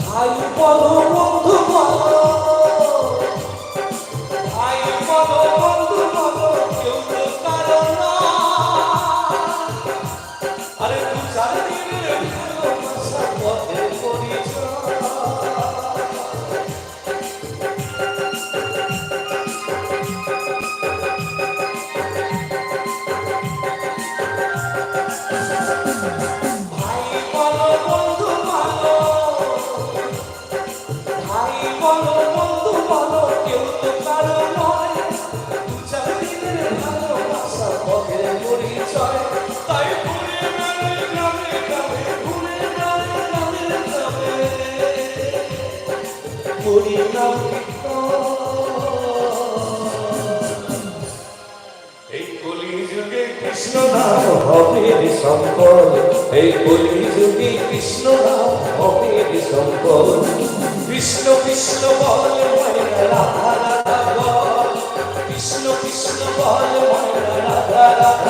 ভাই বলো কৃষ্ণ এই কলি কৃষ্ণ নাম হবে শঙ্কর কৃষ্ণ কৃষ্ণ বল রাধা রাধা কৃষ্ণ কৃষ্ণ বল রাধা রাধা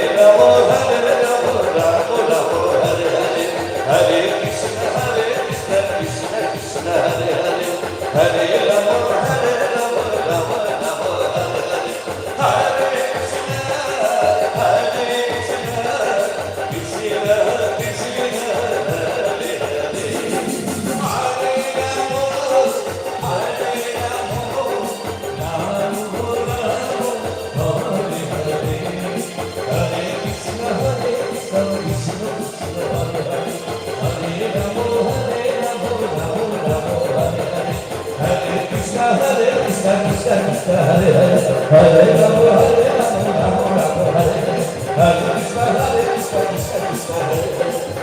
হরে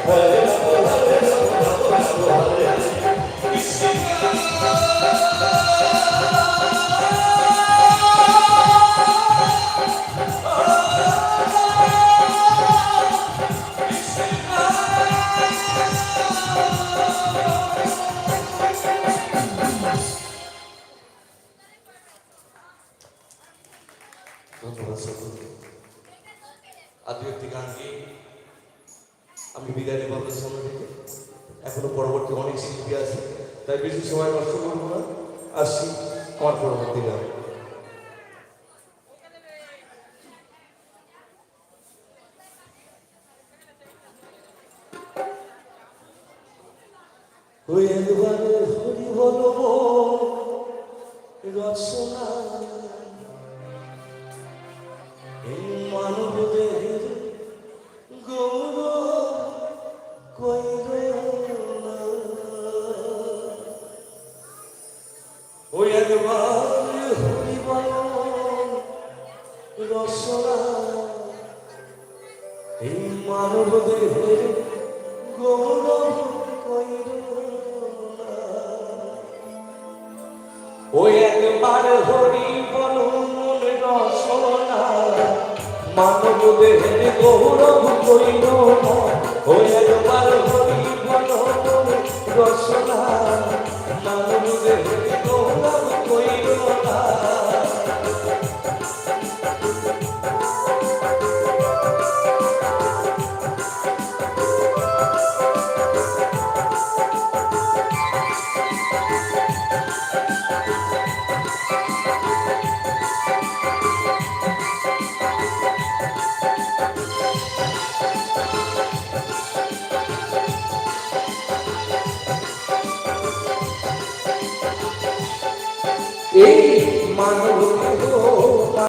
ধন্যবাদ আর দু গান গিয়ে আমি বিদায় নেব আপনার সামনে থেকে। এখনও পরবর্তী অনেক শিল্পী আছে, তাই বেশি সময় নষ্ট করব না। আসছি আমার পরবর্তী গান। রচনা। এই মানব দেহের গৌরব কইর। ওই একবার হরি বল, মন মানব দেহের গৌরব কইর ওই একবার হরি এই মানব